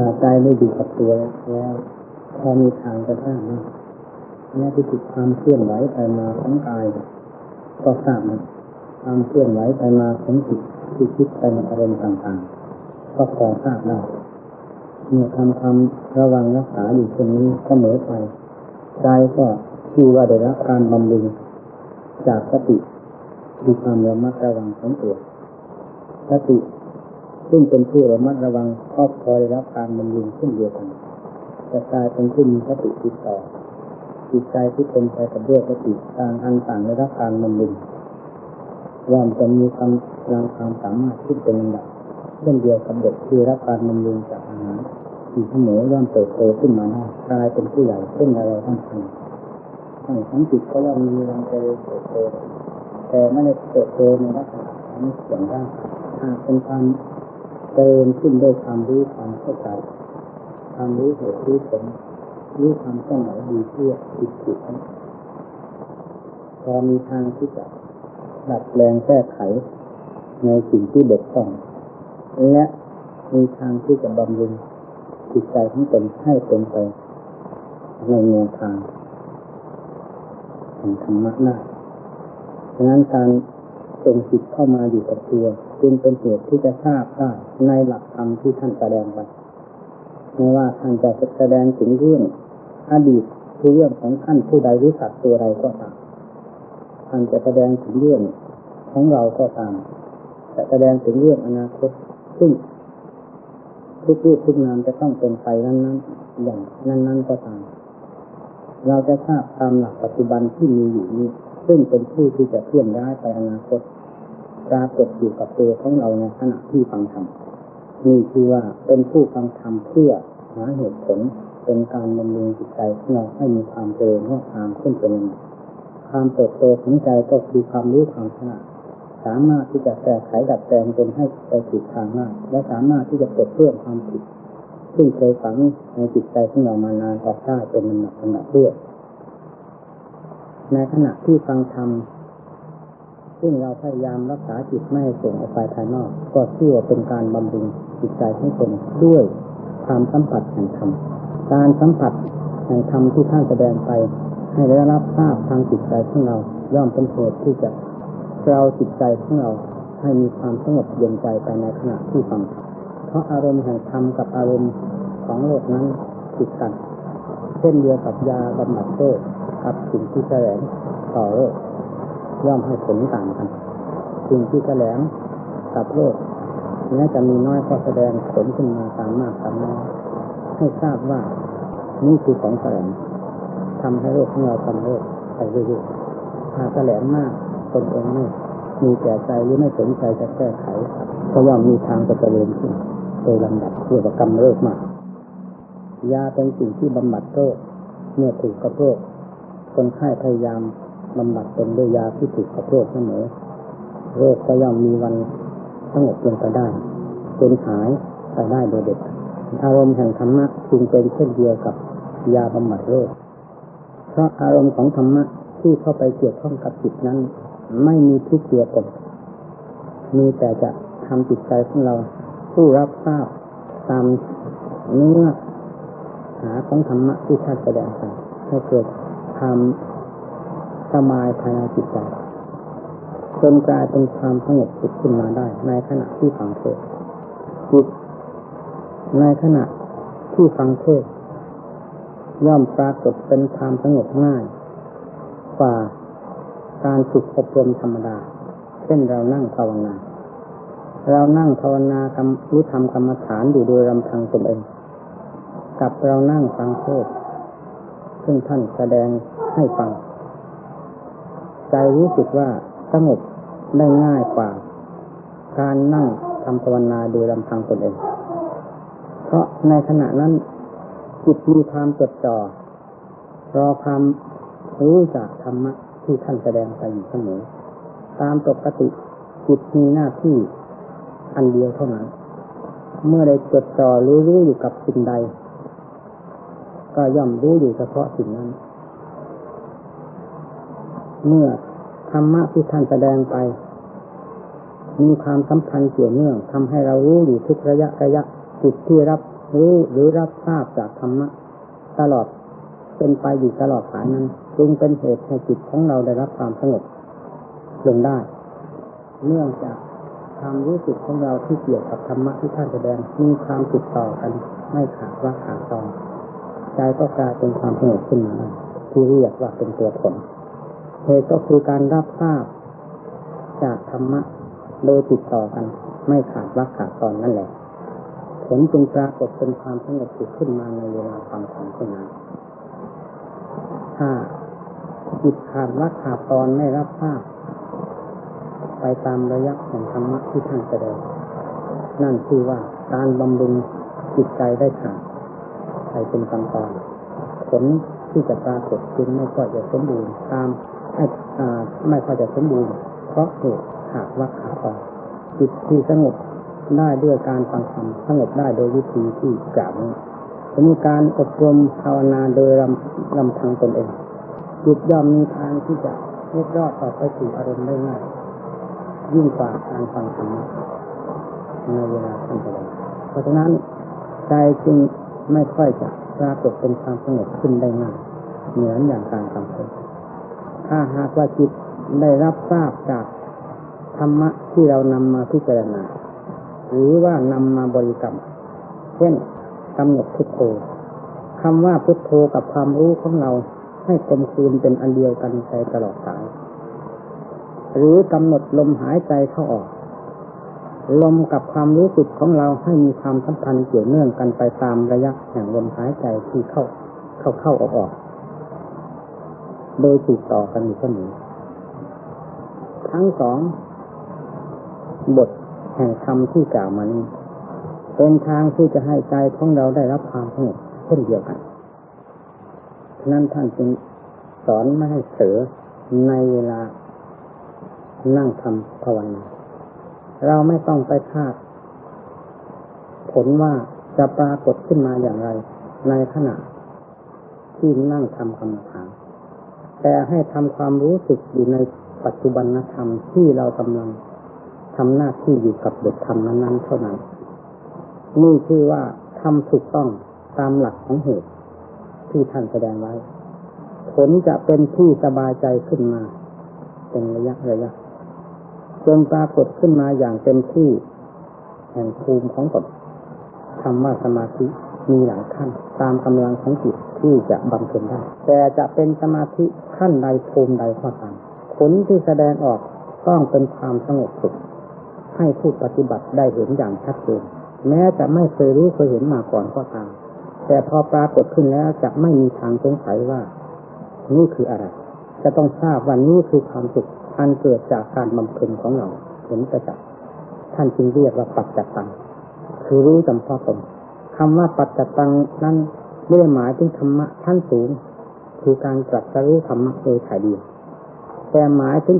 ถ้าใจไม่ดีกับตัวแล้วพอมีทางจะทราบนะแม้ที่ติดความเคลื่อนไหวไปมาของกาย ก็ทราบนะความเคลื่อนไหวไปมาของจิตที่คิดไปในอารมณ์ต่างๆ ก็พอทราบได้เมื่อทำความระวังรักษาอยู่เช่นนี้เสมอไปใจก็ชื่อว่าได้รับการบำรุงจากสติมีความระมัดระวังของตัวสติ ซึ่งเป็นผู้ระมัดระวังก็พอได้รับการบำรุงเช่นเดียวกันจะกลายเป็นผู้มีสติติดต่อจิตใจที่เป็นไปกับด้วยสติต่างอันต่างได้รับการบำรุงย่อมจะมีความรังความสามารถที่เป็นลำดับเช่นเดียวกับเด็กที่รับการบำรุงจากอาหารที่เสมอย่อมเติบโตขึ้นมาได้กลายเป็นผู้ใหญ่เช่นอะไรทั้งสิ้นทั้งทั้งจิตก็ย่อมมีวันเจริญเติบโตแต่ไม่ได้เติบโตในลักษณะนี้เสียงได้หากเป็นความ เจริญขึ้นด้วยความรู้ความเข้าใจความรู้เหตุรู้ผลรู้ความเคลื่อนไหวดีเพื่อจิตจิตพอมีทางที่จะดัดแปลงแก้ไข ในสิ่งที่บกพร่องและมีทางที่จะบำรุงจิตใจของตนให้เป็นไป ในแนวทางแห่งธรรมะได้ดังนั้นการส่งจิตเข้ามาอยู่กับตัว จึงเป็นเหตุที่จะทราบได้ในหลักธรรมที่ท่านแสดงไปไม่ว่าท่านจะแสดงถึงเรื่องอดีตคือเรื่องของท่านผู้ใดรือสัตว์ตัวใดก็ตามท่านจะแสดงถึงเรื่องของเราก็ตามจะแสดงถึงเรื่องอนาคตซึ่งทุกรูปทุกนามจะต้องเป็นไปนั้นนั้นอย่างนั้นนั้นก็ตามเราจะทราบตามหลักปัจจุบันที่มีอยู่นี้ ซึ่งเป็นผู้ที่จะเคลื่อนย้ายไปอนาคต ปรากฏอยู่กับตัวของเราในขณะที่ฟังธรรมนี่คือว่าเป็นผู้ฟังธรรมเพื่อหาเหตุผลเป็นการบำรุงจิตใจของเราให้มีความเจริญงอกงามขึ้นเป็นยังไงความเติบโตของใจก็คือความรู้ความฉลาดสามารถที่จะแก้ไขดัดแปลงจนให้ไปถูกทางได้และสามารถที่จะปลดเปลื้องความผิด ซึ่งเคยฝังในจิตใจของเรามานานออกได้เป็นลำดับลำดับด้วยในขณะที่ฟังธรรม ซึ่งเราพยายามรักษาจิตไม่ให้ส่งออกไปภายนอก ก็เชื่อเป็นการบำรุงจิตใจให้ตนด้วยความสัมผัสแห่งธรรมการสัมผัสแห่งธรรมที่ท่านแสดงไป ให้ได้รับทราบทางจิตใจของเราย่อมเป็นเหตุที่จะเราจิตใจของเราให้มีความสงบเย็นใจไปในขณะที่ฟังเพราะอารมณ์แห่งธรรมกับอารมณ์ของโลกนั้นติดกันเช่นเดียวกับยาบำบัดโรคกับสิ่งที่แสลงต่อโรค ย่อมให้ผลต่างกันสิ่งที่แสลงกับโรคแม้จะมีน้อยก็แสดงผลขึ้นมาตามมากตามน้อยให้ทราบว่านี่คือของแสลงทำให้โรคของเราทำโรคไปเรื่อยๆถ้าแสลงมากตนเองไม่มีแก่ใจหรือไม่สนใจจะแก้ไขก็ย่อมมีทางจะเจริญขึ้นโดยลำดับเกี่ยวกับกรรมโรคมากยาเป็นสิ่งที่บำบัดโรคเมื่อถูกกับโรคคนไข้พยายาม บำบัดตนด้วยยาที่ถูกกับโรคเสมอโรคก็ย่อมมีวันสงบลงไปได้จนหายไปได้โดยเด็ดอารมณ์แห่งธรรมะจึงเป็นเช่นเดียวกับยาบำบัดโรคเพราะอารมณ์ของธรรมะที่เข้าไปเกี่ยวข้องกับจิตนั้น ไม่มีทุกเกี่ยวกับมีแต่จะทำจิตใจของเราผู้รับทราบตามเนื้อหาของธรรมะที่ท่านแสดงไปให้เกิดความ สบายภายในจิตใจจนกลายเป็นความสงบสุขขึ้นมาได้ ในขณะที่ฟังเทศจิตในขณะที่ฟังเทศย่อมปรากฏเป็นความสงบง่ายกว่าการฝึกอบรมธรรมดา เช่นเรานั่งภาวนา เรานั่งภาวนากรรมรู้ทำกรรมฐานอยู่โดยลำพังตนเอง กับเรานั่งฟังเทศซึ่งท่านแสดงให้ฟัง ใจรู้สึกว่าสงบได้ง่ายกว่า การนั่งทำภาวนาโดยลำพังตนเอง เพราะในขณะนั้นจิตมีความจดจ่อรอความรู้จากธรรมะที่ท่านแสดงไปอยู่เสมอตามปกติจิตมีหน้าที่อันเดียวเท่านั้น เมื่อได้จดจ่อรู้รู้อยู่กับสิ่งใด ก็ย่อมรู้อยู่เฉพาะสิ่งนั้น เมื่อธรรมะที่ท่านแสดงไป มีความสัมพันธ์เกี่ยวเนื่องทำให้เรารู้อยู่ทุกระยะระยะจิตที่รับรู้หรือรับทราบจากธรรมะ ตลอดเป็นไปอยู่ตลอดสายนั้น จึงเป็นเหตุให้จิตของเราได้รับความสงบลงได้ เนื่องจากความรู้สึกของเราที่เกี่ยวกับธรรมะที่ท่านแสดงมีความติดต่อกัน ไม่ขาดว่าขาดตอนใจก็กลายเป็นความสงบขึ้นมาที่เรียกว่าเป็นตัวผล เหตุก็คือการรับทราบ จากธรรมะโดยติดต่อกัน ไม่ขาดว่าขาดตอนนั่นแหละผลจึงปรากฏเป็นความสงบสุขขึ้นมาในเวลาฟังธรรมเท่านั้นถ้าจิตขาดว่าขาดตอนไม่รับทราบ ไปตามระยะแห่งธรรมะที่ท่านแสดงนั่นคือว่าการบำรุงจิตใจได้ขาดไปเป็นตอนตอนผลที่จะปรากฏจึงไม่ค่อยจะสมบูรณ์ตาม ไม่ค่อยจะสมบูรณ์เพราะเหตุขาดว่าขาดตอนจิตที่สงบได้ด้วยการฟังธรรมสงบได้โดยวิธีที่กล่าวนี้จะมีการอบรมภาวนาโดยลำลำพังตนเองจิตย่อมมีทางที่จะเล็ดรอดต่อไปสู่อารมณ์ได้ง่ายยิ่งกว่าการฟังธรรมในเวลาท่านแสดงเพราะฉะนั้นใจจึงไม่ค่อยจะปรากฏเป็นความสงบขึ้นได้ง่ายเหมือนอย่างการฟังเทศน์ ถ้าหากว่าจิตได้รับทราบจากธรรมะที่เรานำมาพิจารณา หรือว่านำมาบริกรรม เช่นกำหนดพุทโธคำว่าพุทโธกับความรู้ของเราให้กลมกลืนเป็นอันเดียวกันไปตลอดสาย หรือกำหนดลมหายใจเข้าออก ลมกับความรู้สึกของเราให้มีความสัมพันธ์เกี่ยวเนื่องกันไปตามระยะแห่งลมหายใจที่เข้าเข้าเข้าออกออก โดยติดต่อกันอยู่เสมอทั้งสอง บทแห่งคำที่กล่าวมานี้เป็นทางที่จะให้ใจของเราได้รับความสงบเช่นเดียวกันฉะนั้นท่านจึงสอนไม่ให้เผลอในเวลา นั่งทำภาวนาเราไม่ต้องไปคาด ผลว่าจะปรากฏขึ้นมาอย่างไร ในขณะที่นั่งทำกรรมฐาน แต่ให้ทำความรู้สึกอยู่ในปัจจุบันธรรมที่เรากำลังทำหน้าที่อยู่กับบทธรรมนั้นๆเท่านั้นนี่คือว่าทำถูกต้องตามหลักของเหตุ ที่ท่านแสดงไว้ ผลจะเป็นที่สบายใจขึ้นมา เป็นระยะระยะจนปรากฏขึ้นมาอย่างเต็มที่ แห่งภูมิของตนคำว่าสมาธิ มีหลายขั้นตามกำลังของจิตที่จะบำเพ็ญได้ แต่จะเป็นสมาธิขั้นใดภูมิใดก็ตามผลที่แสดงออกต้องเป็นความสงบสุขให้ผู้ปฏิบัติได้เห็นอย่างชัดเจนแม้จะไม่เคยรู้เคยเห็นมาก่อนก็ตาม แต่พอปรากฏขึ้นแล้วจะไม่มีทางสงสัยว่า นี่คืออะไร จะต้องทราบว่านี่คือความสุขอันเกิดจากการบำเพ็ญของเราเห็นประจักษ์ท่านจึงเรียกว่าปัจจตังคือรู้จำเพาะตน คำว่าปัจจตังนั้นไม่ได้หมายถึงธรรมะขั้นสูง คือการตรัสรู้ธรรมะโดยถ่ายเดียวแต่หมายถึง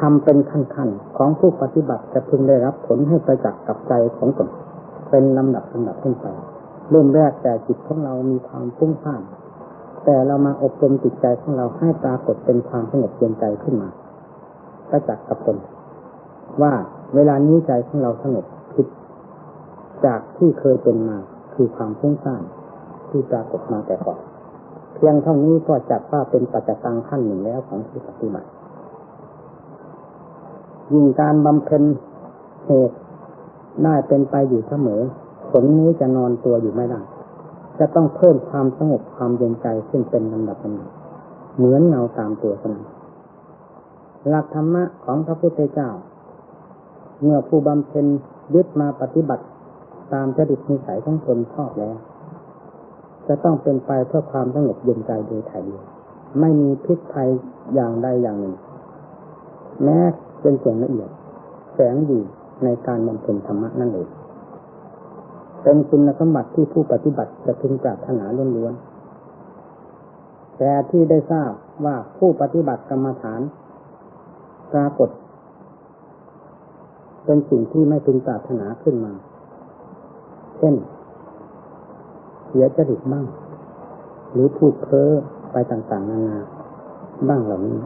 ทำเป็นขั้นๆของผู้ปฏิบัติจะพึงได้รับผลให้ประจักษ์กับใจของตนเป็นลำดับลำดับขึ้นไปเริ่มแรกแต่จิตของเรามีความฟุ้งซ่าน แต่เรามาอบรมจิตใจของเราให้ปรากฏเป็นความสงบเย็นใจขึ้นมาประจักษ์กับตนว่าเวลานี้ใจของเราสงบผิด จากที่เคยเป็นมาคือความฟุ้งซ่านที่ปรากฏมาแต่ก่อนเพียงเท่านี้ก็จัดว่าเป็นปัจจตังขั้นหนึ่งแล้วของผู้ปฏิบัติยิ่งการบำเพ็ญเหตุได้เป็นไปอยู่เสมอ ผลนี้จะนอนตัวอยู่ไม่ได้จะต้องเพิ่มความสงบความเย็นใจซึ่งเป็นลำดับลำดับเหมือนเงาตามตัวเสมอหลักธรรมะของพระพุทธเจ้า เมื่อผู้บำเพ็ญยึดมาปฏิบัติ ตามจริตนิสัยของตนชอบแล้ว จะต้องเป็นไปเพื่อความสงบเย็นใจโดยถ่ายเดียวไม่มีพิษภัยอย่างใดอย่างหนึ่ง แม้เป็นส่วนละเอียดแฝงอยู่ในการบำเพ็ญธรรมะนั่นเองเป็นคุณสมบัติที่ผู้ปฏิบัติจะพึงปรารถนาล้วนๆแต่ที่ได้ทราบว่าผู้ปฏิบัติกรรมฐานปรากฏเป็นสิ่งที่ไม่พึงปรารถนาขึ้นมา เช่น เสียจริตบ้าง หรือพูดเพ้อไปต่างๆ นานาบ้างเหล่านี้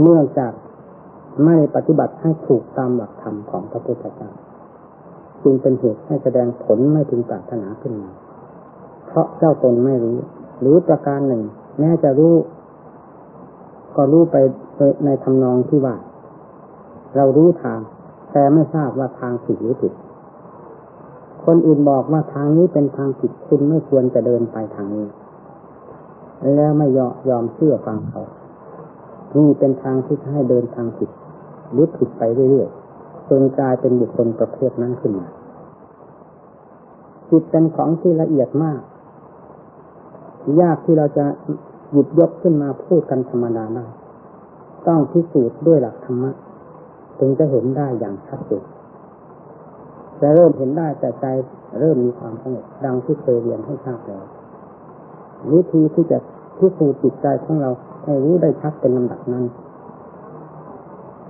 เนื่องจากไม่ปฏิบัติให้ถูกตามหลักธรรมของพระพุทธเจ้าจึงเป็นเหตุให้แสดงผลไม่ถึงปรารถนาขึ้นมา เพราะเจ้าตนไม่รู้ หรือประการหนึ่ง แม้จะรู้ ก็รู้ไปในทำนองที่ว่า เรารู้ทาง แต่ไม่ทราบว่าทางผิดหรือผิด คนอื่นบอกว่าทางนี้เป็นทางผิดคุณไม่ควรจะเดินไปทางนี้ แล้วไม่ยอมยอมเชื่อฟังเขา นี่เป็นทางที่ให้เดินทางผิดหรือผิดไปเรื่อยๆจนกลายเป็นบุคคลประเภทนั้นขึ้นมาจิตเป็นของที่ละเอียดมาก ยากที่เราจะหยิบยกขึ้นมาพูดกันธรรมดาได้ต้องพิสูจน์ด้วยหลักธรรมะถึงจะเห็นได้อย่างชัดเจน จะเริ่มเห็นได้แต่ใจเริ่มมีความสงบดังที่เคยเรียนให้ทราบแล้ววิธีที่จะพิสูจน์จิตใจของเราให้รู้ได้ชัดเป็นลำดับนั้น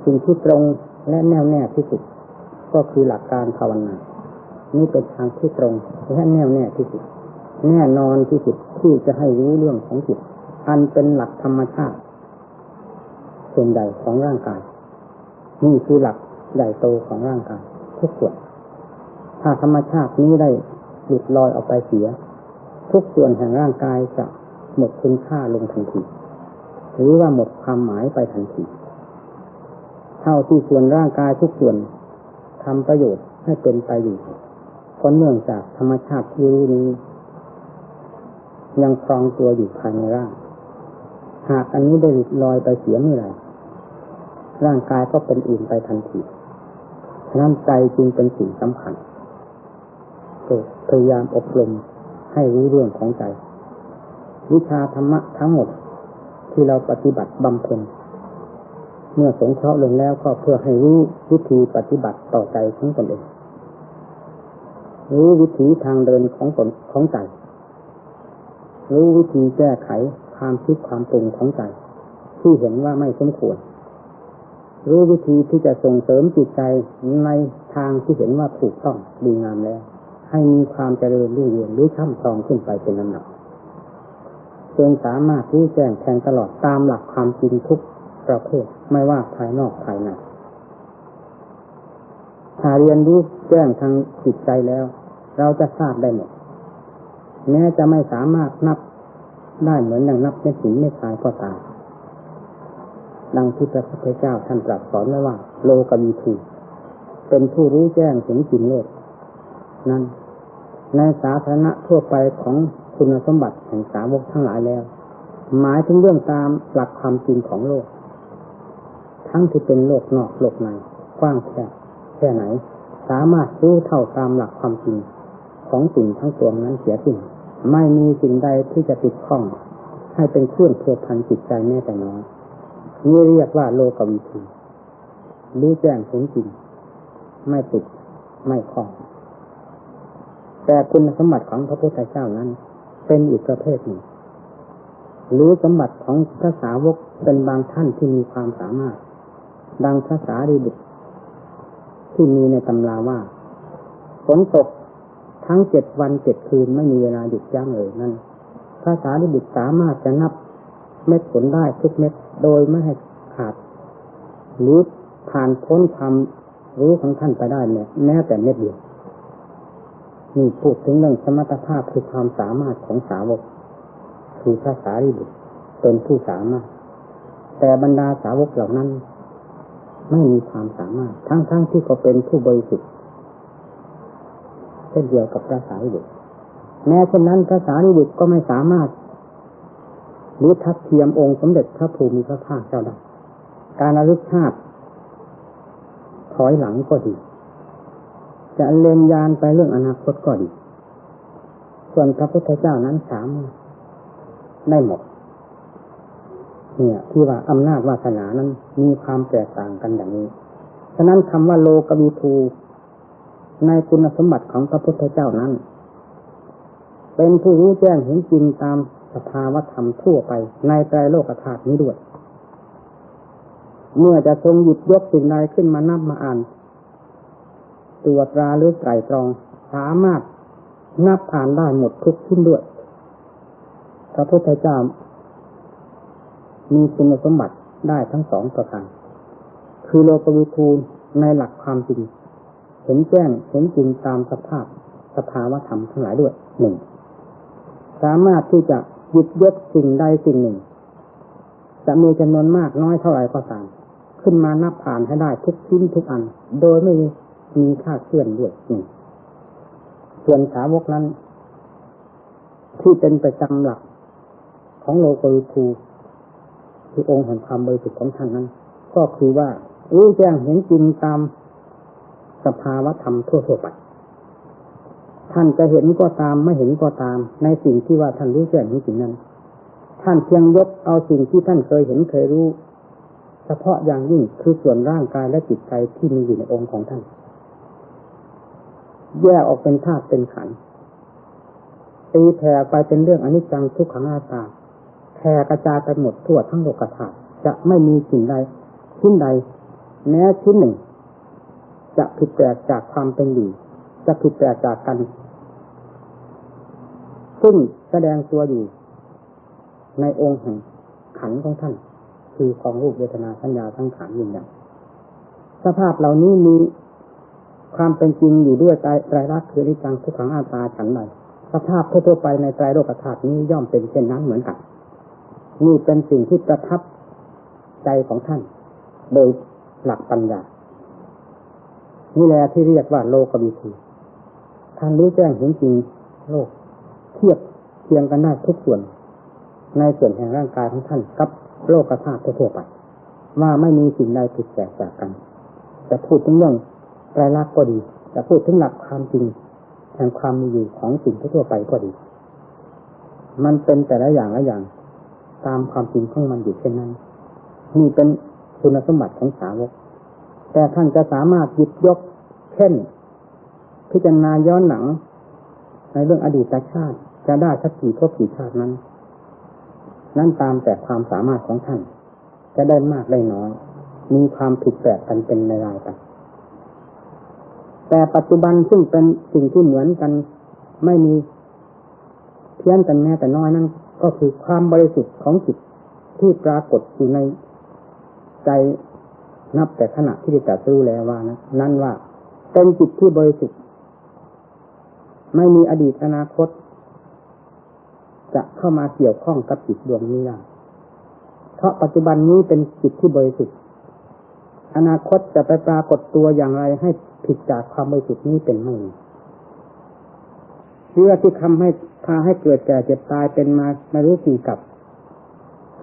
สิ่งที่ตรงและแน่วแน่ที่สุด ก็คือหลักการภาวนานี่เป็นทางที่ตรงและแน่วแน่ที่สุด แน่นอนที่สุดที่จะให้รู้เรื่องของจิตอันเป็นหลักธรรมชาติส่วนใหญ่ของร่างกายนี่คือหลักใหญ่โตของร่างกายทุกส่วน ถ้าธรรมชาตินี้ได้หลุดลอยออกไปเสีย ทุกส่วนแห่งร่างกายจะหมดคุณค่าลงทันทีหรือว่าหมดความหมายไปทันทีเท่าที่ส่วนร่างกายทุกส่วนทำประโยชน์ให้เป็นไปอยู่เพราะเนื่องจากธรรมชาติที่รู้นี้ ยังครองตัวอยู่ภายในร่าง หากอันนี้ได้หลุดลอยไปเสียเมื่อไหร่ร่างกายก็เป็นอื่นไปทันทีฉะนั้นใจจึงเป็นสิ่งสำคัญ พยายามอบรมให้รู้เรื่องของใจ วิชาธรรมะทั้งหมดที่เราปฏิบัติบำเพ็ญเมื่อสงเคราะห์ลงแล้วก็เพื่อให้รู้วิธีปฏิบัติต่อใจของตนเองรู้วิธีทางเดินของตนของใจ รู้วิธีแก้ไขความคิดความปรุงของใจ ที่เห็นว่าไม่สมควร รู้วิธีที่จะส่งเสริมจิตใจในทางที่เห็นว่าถูกต้องดีงามแล้ว ให้มีความเจริญรุ่งเรืองหรือช่ำชองขึ้นไปเป็นลำดับจนสามารถรู้แจ้งแทงตลอดตามหลักความจริงทุกประเภทไม่ว่าภายนอกภายในถ้าเรียนรู้แจ้งทางจิตใจแล้ว เราจะทราบได้หมดแม้จะไม่สามารถนับได้เหมือนอย่างนับเม็ดหินเม็ดทรายก็ตามดังที่พระพุทธเจ้าท่านตรัสสอนไว้ว่า โลกมีทูเป็นผู้รู้แจ้งถึงจริงโลก นั้น ในสาธารณะทั่วไปของคุณสมบัติแห่งสาวกทั้งหลายแล้ว หมายถึงเรื่องตามหลักความจริงของโลก ทั้งที่เป็นโลกนอกโลกในกว้างแค่แค่ไหน สามารถรู้เท่าตามหลักความจริงของสิ่งทั้งปวงนั้นเสียสิ้นไม่มีสิ่งใดที่จะติดข้อง ให้เป็นเครื่องเพื่อพันจิตใจแม้แต่น้อยนี่เรียกว่าโลกวิธีรู้แจ้งถึงจริง ไม่ติด ไม่ข้อง แต่คุณสมบัติของพระพุทธเจ้านั้น เป็นอีกประเภทหนึ่ง หรือสมบัติของพระสาวกเป็นบางท่านที่มีความสามารถ ดังภาษาดีบุตรที่มีในตำราว่าฝนตกทั้งเจ็ดวันเจ็ดคืนไม่มีเวลาหยุดยั้งเลยนั่นภาษาดิบุตรสามารถจะนับเม็ดฝนได้ทุกเม็ดโดยไม่ให้ขาดหรือผ่านพ้นความรู้ของท่านไปได้เนี่ยแม้แต่เม็ดเดียว นี่พูดถึงเรื่องสมรรถภาพคือความสามารถของสาวก คือภาษาดิบุตรเป็นผู้สามารถ แต่บรรดาสาวกเหล่านั้น ไม่มีความสามารถ ทั้งๆทที่ก็เป็นผู้บริสุทธิ์เช่นเดียวกับพระสารีบุตรแม้เช่นนั้นพระสารีบุตรก็ไม่สามารถรือทัดเทียมองค์สมเด็จพระภูมิพระภาคเจ้าได้การระลึกชาติถอยหลังก็ดี จะเล็งยานไปเรื่องอนาคตก็ดี ส่วนพระพุทธเจ้านั้นสามได้หมด เนี่ย ที่ว่าอำนาจวาสนานั้นมีความแตกต่างกันอย่างนี้ ฉะนั้นคำว่าโลกวิทูในคุณสมบัติของพระพุทธเจ้านั้น เป็นผู้รู้แจ้งเห็นจริงตามสภาวธรรมทั่วไป ในใจโลกธาตุนี้ด้วย เมื่อจะทรงหยิบยกสิ่งใดขึ้นมานับมาอ่าน ตรวจตราหรือไตรตรอง สามารถนับผ่านได้หมดทุกชิ้นด้วย พระพุทธเจ้า มีคุณสมบัติได้ทั้งสองประการคือโลกวิทูในหลักความจริง เห็นแจ้งเห็นจริงตามสภาพสภาวะธรรมทั้งหลายด้วยหนึ่งสามารถที่จะหยิบยกสิ่งใดสิ่งหนึ่ง จะมีจำนวนมากน้อยเท่าไหร่ก็ตาม ขึ้นมานับผ่านให้ได้ทุกชิ้นทุกอัน โดยไม่ มีค่าเคลื่อนด้วยหนึ่งส่วนสาวกนั้น ที่เป็นประจำหลักของโลกวิทูคือองค์แห่งความบริสุทธิ์ของท่านนั้น ก็คือว่ารู้แจ้งเห็นจริงตามสภาวะธรรมทั่วๆไปท่านจะเห็นก็ตามไม่เห็นก็ตาม ในสิ่งที่ว่าท่านรู้แจ้งเห็นจริงนั้น ท่านเพียงยกเอาสิ่งที่ท่านเคยเห็นเคยรู้ เฉพาะอย่างยิ่งคือส่วนร่างกายและจิตใจที่มีอยู่ในองค์ของท่าน แยกออกเป็นธาตุเป็นขันธ์ตีแผ่ไปเป็นเรื่องอนิจจังทุกขังอาตาแผ่กระจายไปหมดทั่วทั้งโลกธาตุจะไม่มีสิ่งใดชิ้นใด แม้ชิ้นหนึ่ง จะผิดแปลกจากความเป็นอยู่จะผิดแปลกจากกันซึ่งแสดงตัวอยู่ ในองค์แห่งขันธ์ของท่าน คือของรูปเวทนาสัญญาทั้งขันธ์อย่างอย่สภาพเหล่านี้มี ความเป็นจริงอยู่ด้วยไตรลักษณ์คือนิจังทุกขังอาตาฉันใดสภาพทั่วไปในไตรโลกธาตุนี้ย่อมเป็นเช่นนั้นเหมือนกันนี่เป็นสิ่งที่ประทับใจของท่าน โดยหลักปัญญา นี่แหละที่เรียกว่าโลกวิถีท่านรู้แจ้งเห็นจริงโลก เทียบเทียงกันได้ทุกส่วน ในส่วนแห่งร่างกายของท่านกับโลกธาตุทั่วไป ว่าไม่มีสิ่งใดผิดแปลกจากกัน จะพูดถึงเรื่อง ไตรลักษณ์ก็ดีจะพูดถึงหลักความจริงแห่งความมีอยู่ของสิ่งทั่วไปก็ดี มันเป็นแต่ละอย่างละอย่าง ตามความจริงของมันอยู่เช่นนั้นนี่เป็นคุณสมบัติของสาวก แต่ท่านจะสามารถหยิบยก เช่น พิจารณาย้อนหนัง ในเรื่องอดีตชาติ จะได้สักกี่ภพกี่ชาตินั้น นั่นตามแต่ความสามารถของท่าน จะได้มากได้น้อย มีความผิดแปลกกันเป็นในรายกัน แต่ปัจจุบันซึ่งเป็นสิ่งที่เหมือนกัน ไม่มีเพี้ยนกันแม้แต่น้อยนั่นก็คือความบริสุทธิ์ของจิตที่ปรากฏอยู่ในใจนับแต่ขณะที่ได้ตรู้แล้วว่านะนั่นว่าเป็นจิตที่บริสุทธิ์ไม่มีอดีตอนาคต จะเข้ามาเกี่ยวข้องกับจิตดวงนี้ได้เพราะปัจจุบันนี้เป็นจิตที่บริสุทธิ์อนาคตจะไปปรากฏตัวอย่างไรให้ ผิดจากความบริสุทธิ์นี้เป็นไม่มีเชื่อที่ทำให้พาให้เกิดแก่เจ็บตายเป็นมาไม่รู้กี่กับ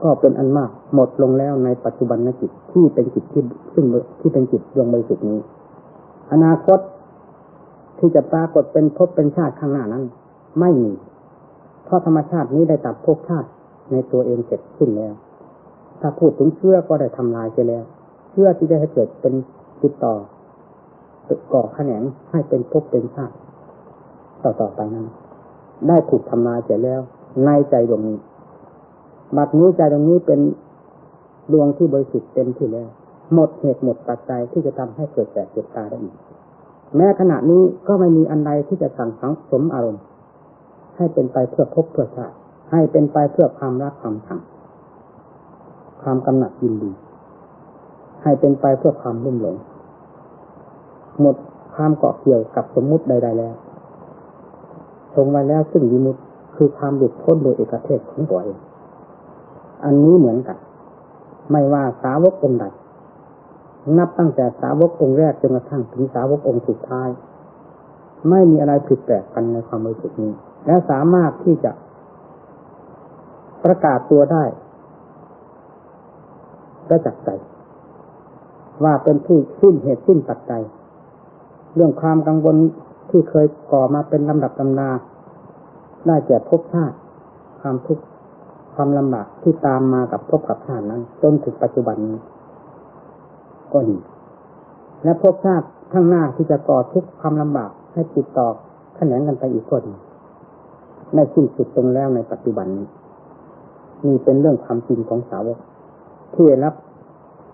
ก็เป็นอันมากหมดลงแล้วในปัจจุบันนจิตที่เป็นจิตที่ซึ่งที่เป็นจิตดวงบริสุทธิ์นี้ อนาคตที่จะปรากฏเป็นภพเป็นชาติข้างหน้านั้น ไม่มี เพราะธรรมชาตินี้ได้ตัดภพชาติในตัวเองเสร็จสิ้นแล้ว ถ้าพูดถึงเชื่อก็ได้ทำลายไปแล้ว เชื่อที่ได้ให้เกิดเป็นติดต่อ ก่อแขนงให้เป็นภพเป็นชาติต่อต่อไปนั้น ได้ถูกทำลายเสร็จแล้ว ในใจดวงนี้ บัดนี้ใจดวงนี้เป็นดวงที่บริสุทธิ์เต็มที่แล้ว หมดเหตุหมดปัจจัยที่จะทำให้เกิดแต่เกิดตายได้อีก แม้ขณะนี้ก็ไม่มีอันใดที่จะสั่งสังสมอารมณ์ ให้เป็นไปเพื่อพบเพื่อชาติให้เป็นไปเพื่อความรักความชังความกำหนัดยินดี ให้เป็นไปเพื่อความรุ่มหลง หมดความเกาะเกี่ยวกับสมมุติใด ๆ แล้วทรงไว้แล้วซึ่งวิมุตคือความหลุดพ้นโดยเอกเทศของตัวเองอันนี้เหมือนกัน ไม่ว่าสาวกองค์ใดนับตั้งแต่สาวกองค์แรกจนกระทั่งถึงสาวกองค์สุดท้าย ไม่มีอะไรผิดแปลกกันในความบริสุทธิ์นี้ และสามารถที่จะประกาศตัวได้และจักใจ ว่าเป็นผู้สิ้นเหตุสิ้นปัจจัย เรื่องความกังวลที่เคยก่อมาเป็นลำดับตำนา ได้แก่ภพชาติ ความทุกข์ความลำบากที่ตามมากับภพกับชาตินั้นจนถึงปัจจุบันนี้ก็ดีและภพชาติข้างหน้าที่จะก่อทุกข์ความลำบากให้ติดต่อแขนงกันไปอีกก็ดีในสิ้นสุดตรงแล้วในปัจจุบันนี้นี่เป็นเรื่องความจริงของสาวกที่ได้รับ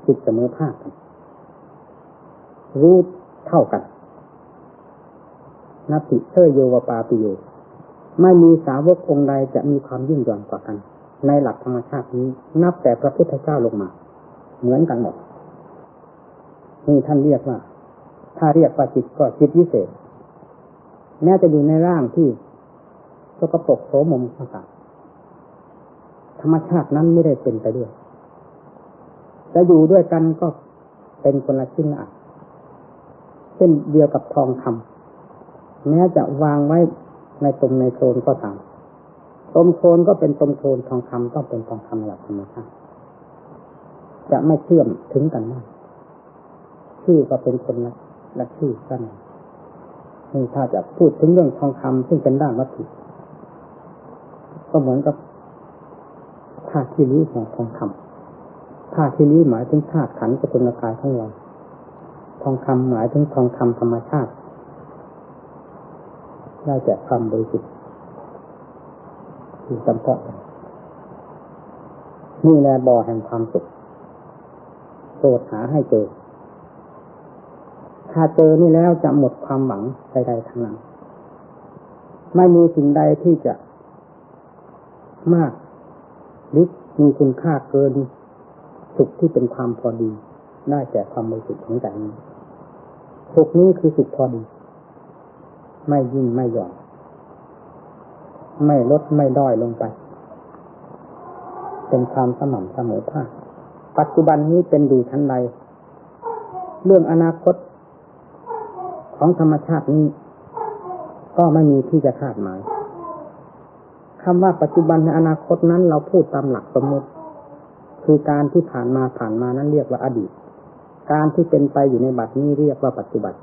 จิตเสมอภาคกันรู้เท่ากัน นัตติเทโยวปาปิโย ไม่มีสาวกองค์ใดจะมีความยิ่งย่อนกว่ากัน ในหลักธรรมชาตินี้ นับแต่พระพุทธเจ้าลงมา เหมือนกันหมดนี่ท่านเรียกว่า ถ้าเรียกว่าจิตก็จิตวิเศษแม้จะอยู่ในร่างที่สกปรกโสมมต่างธรรมชาตินั้นไม่ได้เป็นไปด้วยจะอยู่ด้วยกันก็เป็นคนละชิ้นละเช่นเดียวกับทองคำ แม้จะวางไว้ในตรงในโซนก็ตามตมโซนก็เป็นตมโซนทองคำต้องเป็นทองคำหลักธรรมชาติจะไม่เชื่อมถึงกันได้ชื่อก็เป็นคนละละชื่อกันนี่ถ้าจะพูดถึงเรื่องทองคำซึ่งเป็นด้านวัตถุก็เหมือนกับธาตุที่นี้ของทองคำธาตุที่นี้หมายถึงธาตุขันธ์สกุลกายทั้งเราทองคำหมายถึงทองคำธรรมชาติ ได้แก่ความบริสุทธิ์ที่จำเพาะนี่แหละบ่อแห่งความสุขโปรดหาให้เจอ ถ้าเจอนี่แล้วจะหมดความหวังใดๆทั้งนั้น ไม่มีสิ่งใดที่จะมากหรือมีคุณค่าเกินสุขที่เป็นความพอดี ได้แก่ความบริสุทธิ์ของใจนี้สุขนี้คือสุขพอดี ไม่ยิ่งไม่หย่อน ไม่ลดไม่ด้อยลงไป เป็นความสม่ำเสมอภาคปัจจุบันนี้เป็นดีชั้นใดเรื่องอนาคตของธรรมชาตินี้ ก็ไม่มีที่จะคาดหมายคำว่าปัจจุบันในอนาคตนั้น เราพูดตามหลักสมมติ คือการที่ผ่านมาผ่านมานั้นเรียกว่าอดีต การที่เป็นไปอยู่ในบัดนี้เรียกว่าปัจจุบัน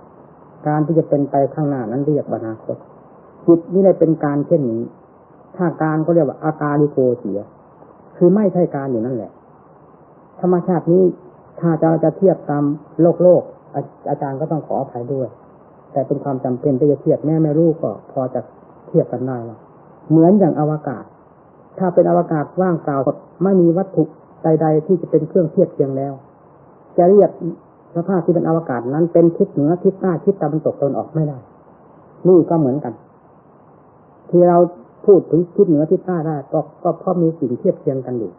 การที่จะเป็นไปข้างหน้านั้นเรียกว่าอนาคตจิตนี่เลยเป็นการเช่นนี้ ถ้าการก็เรียกว่าอาการลิโกเสีย คือไม่ใช่การอยู่นั่นแหละ ธรรมชาตินี้ถ้าจะจะเทียบตามโลกโลกอาอาจารย์ก็ต้องขออภัยด้วย แต่เป็นความจำเป็นที่จะเทียบแม่ไม่รู้ก็พอจะเทียบกันได้ล้วเหมือนอย่างอวกาศ ถ้าเป็นอวกาศว่างเปล่าไม่มีวัตถุใด ๆ ที่จะเป็นเครื่องเทียบเทียงแล้ว จะเรียก สภาพที่เป็นอวกาศนั้นเป็นทิศเหนือทิศใต้ทิศตะวันตกตะวันออกไม่ได้ นี่ก็เหมือนกัน ที่เราพูดถึงทิศเหนือทิศใต้ได้ก็ก็เพราะมีสิ่งเทียบเทียงกันอยู่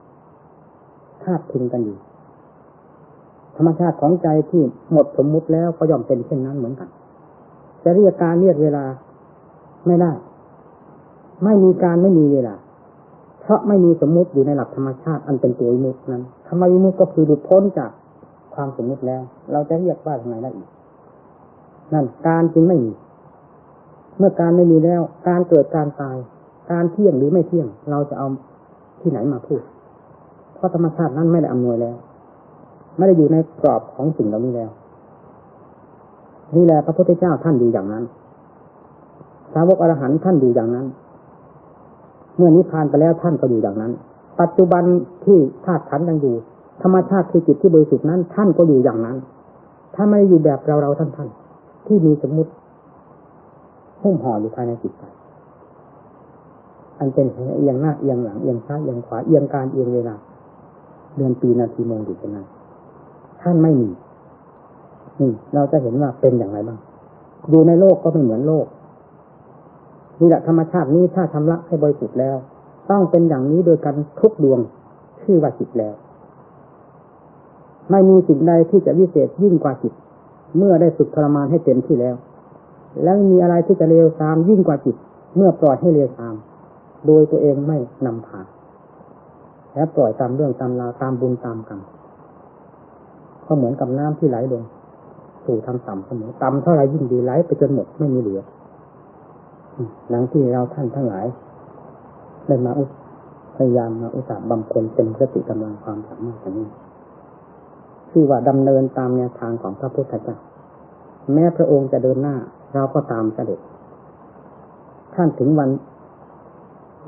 คาดพิงกันอยู่ธรรมชาติของใจที่หมดสมมุติแล้วก็ย่อมเป็นเช่นนั้นเหมือนกันจะเรียกการเรียกเวลาไม่ได้ ไม่มีการไม่มีเวลา เพราะไม่มีสมมุติอยู่ในหลักธรรมชาติอันเป็นตัววิมุตนั้นธรรมวิมุตก็คือหลุดพ้นจาก ความสมมติแล้ว เราจะเรียกว่าอย่างไรได้อีก นั่นการจึงไม่มี เมื่อการไม่มีแล้ว การเกิดการตาย การเที่ยงหรือไม่เที่ยง เราจะเอาที่ไหนมาพูด เพราะธรรมชาตินั้นไม่ได้อำนวยแล้ว ไม่ได้อยู่ในกรอบของสิ่งเหล่านี้แล้ว นี่แหละพระพุทธเจ้าท่านดีอย่างนั้น สาวกอรหันท่านดีอย่างนั้น เมื่อนิพพานไปแล้วท่านก็อยู่อย่างนั้น ปัจจุบันที่ธาตุขันธ์ยังอยู่ ธรรมชาติคือจิตที่บริสุทธิ์นั้น ท่านก็อยู่อย่างนั้น ถ้าไม่อยู่แบบเราเราท่านท่านที่มีสมมุติหุ้มห่ออยู่ภายในจิตใจอันเป็นเอียงหน้าเอียงหลังเอียงซ้ายเอียงขวาเอียงการเอียงเวลาเดือนปีนาทีโมงอยู่เป็นไงท่านไม่มีนี่เราจะเห็นว่าเป็นอย่างไรบ้างดูในโลกก็ไม่เหมือนโลกนี่แหละธรรมชาตินี้ถ้าทำละให้บริสุทธิ์แล้ว ต้องเป็นอย่างนี้โดยกันทุกดวงชื่อว่าจิตแล้ว ไม่มีสิ่งใดที่จะวิเศษยิ่งกว่าจิต เมื่อได้ฝึกทรมานให้เต็มที่แล้ว แล้วมีอะไรที่จะเลวทรามยิ่งกว่าจิต เมื่อปล่อยให้เลวทราม โดยตัวเองไม่นำผ่านและปล่อยตามเรื่องตามราวตามบุญตามกรรมก็เหมือนกับน้ำที่ไหลลงสู่ทางต่ำเสมอต่ำเท่าไรยิ่งดีไหลไปจนหมดไม่มีเหลือหลังที่เราท่านทั้งหลายได้มาอุพยายามมาอุตส่าห์บำเพ็ญเป็นสติกำลังความสามารถอย่างนี้ ที่ว่าดำเนินตามแนวทางของพระพุทธเจ้าแม้พระองค์จะเดินหน้า เราก็ตามเสด็จท่านถึงวัน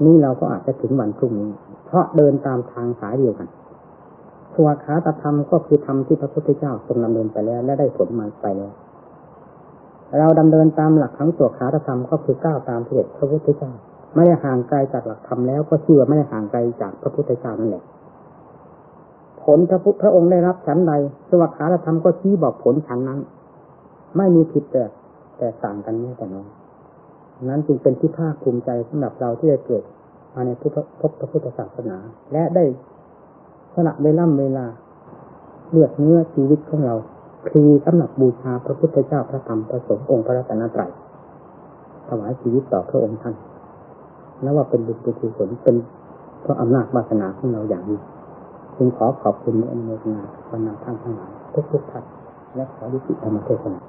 นี้เราก็อาจจะถึงวันพรุ่งนี้ เพราะเดินตามทางสายเดียวกันสวขาตธรรมก็คือธรรมที่พระพุทธเจ้าทรงดำเนินไปแล้ว และได้ผลมาไปแล้ว เราดำเนินตามหลักของสวขาตธรรมก็คือก้าวตามเสด็จพระพุทธเจ้า ไม่ได้ห่างไกลจากหลักธรรมแล้วก็เชื่อไม่ได้ห่างไกลจากพระพุทธเจ้านั่นแหละ ผลพระพุทธองค์ได้รับชั้นใดสวขาตธรรมก็ชี้บอกผลชั้นนั้น ไม่มีผิดแต่แต่ต่างกันแค่แต่น้อยนั้นจึงเป็นที่ภาคภูมิใจสำหรับเราที่ได้เกิดมาในพุทธพบพระพุทธศาสนา และได้สละเวล่ำเวลาเลือดเนื้อชีวิตของเราพรีสำหรับบูชาพระพุทธเจ้าพระธรรมพระสงฆ์องค์พระรัตนตรัยถวายชีวิตต่อพระองค์ท่านนับว่าเป็นบุญเป็นกุศลเป็นเพราะอำนาจวาสนาของเราอย่างนี้ จึงขอขอบคุณในอนุโมทนาบรรดาท่านทั้งหลายทุกทุกท่านและขอยุติธรรมเทศนา